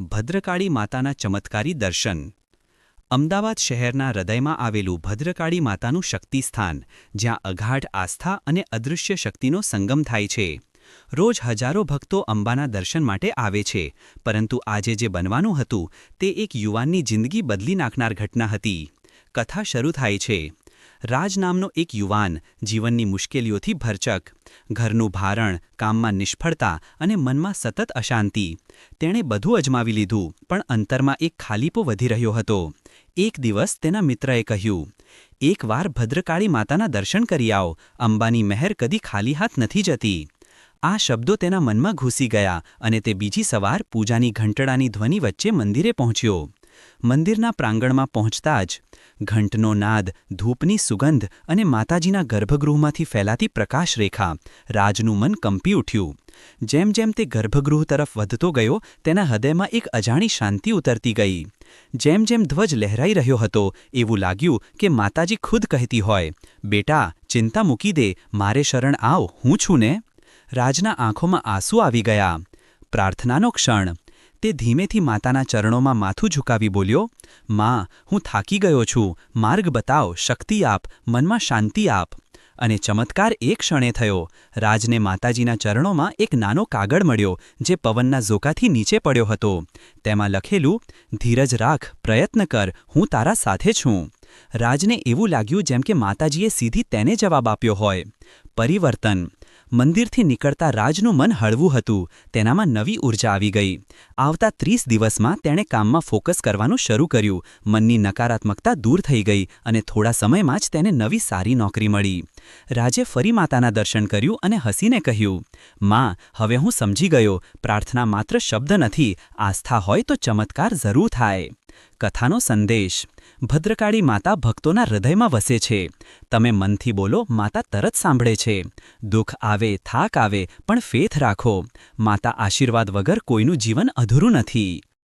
ભદ્રકાળી માતાના ચમત્કારી દર્શન. અમદાવાદ શહેરના હૃદયમાં આવેલું ભદ્રકાળી માતાનું શક્તિસ્થાન, જ્યાં અગાઢ આસ્થા અને અદૃશ્ય શક્તિનો સંગમ થાય છે. રોજ હજારો ભક્તો અંબાના દર્શન માટે આવે છે, પરંતુ આજે જે બનવાનું હતું, તે એક યુવાનની જિંદગી બદલી નાખનાર ઘટના હતી. કથા શરૂ થાય છે. રાજ નામનો એક યુવાન જીવનની મુશ્કેલીઓથી ભરચક. ઘરનું ભારણ, કામમાં નિષ્ફળતા અને મનમાં સતત અશાંતિ. તેણે બધું અજમાવી લીધું, પણ અંતરમાં એક ખાલીપો વધી રહ્યો હતો. એક દિવસ તેના મિત્રએ કહ્યું એકવાર ભદ્રકાળી માતાના દર્શન કરી આવો, અંબાની મહેર કદી ખાલી હાથ નથી જતી. આ શબ્દો તેના મનમાં ઘૂસી ગયા અને તે બીજી સવાર પૂજાની ઘંટડાની ધ્વનિ વચ્ચે મંદિરે પહોંચ્યો. મંદિરના પ્રાંગણમાં પહોંચતા જ ઘંટનો નાદ, ધૂપની સુગંધ અને માતાજીના ગર્ભગૃહમાંથી ફેલાતી પ્રકાશરેખા રાજનું મન કંપી ઉઠ્યું. જેમ જેમ તે ગર્ભગૃહ તરફ વધતો ગયો, તેના હૃદયમાં એક અજાણી શાંતિ ઉતરતી ગઈ. જેમ જેમ ધ્વજ લહેરાઈ રહ્યો હતો, એવું લાગ્યું કે માતાજી ખુદ કહેતી હોય, બેટા, ચિંતા મૂકી દે, મારે શરણ આવ, હું છું ને? રાજના આંખોમાં આંસુ આવી ગયા. પ્રાર્થનાનો ક્ષણ તે ધીમેથી માતાના ચરણોમાં માથું ઝુકાવી બોલ્યો, માં, હું થાકી ગયો છું. માર્ગ બતાવ, શક્તિ આપ, મનમાં શાંતિ આપ. અને ચમત્કાર એક ક્ષણે થયો. રાજને માતાજીના ચરણોમાં એક નાનો કાગળ મળ્યો, જે પવનના ઝોકાથી નીચે પડ્યો હતો. તેમાં લખેલું, ધીરજ રાખ, પ્રયત્ન કર, હું તારા સાથે છું. રાજને એવું લાગ્યું જેમ કે માતાજીએ સીધી તેને જવાબ આપ્યો હોય. પરિવર્તન. મંદિરથી નીકળતા રાજનું મન હળવું હતું. તેનામાં નવી ઊર્જા આવી ગઈ. આવતા ત્રીસ દિવસમાં તેણે કામમાં ફોકસ કરવાનું શરૂ કર્યું. મનની નકારાત્મકતા દૂર થઈ ગઈ અને થોડા સમયમાં જ તેને નવી સારી નોકરી મળી. રાજે ફરી માતાના દર્શન કર્યું અને હસીને કહ્યું, માં, હવે હું સમજી ગયો. પ્રાર્થના માત્ર શબ્દ નથી. આસ્થા હોય તો ચમત્કાર જરૂર થાય. કથાનો સંદેશ. ભદ્રકાળી માતા ભક્તોના હૃદયમાં વસે છે. તમે મનથી બોલો, માતા તરત સાંભળે છે. દુઃખ આવે, થાક આવે, પણ ફેથ રાખો. માતા આશીર્વાદ વગર કોઈનું જીવન અધૂરું નથી.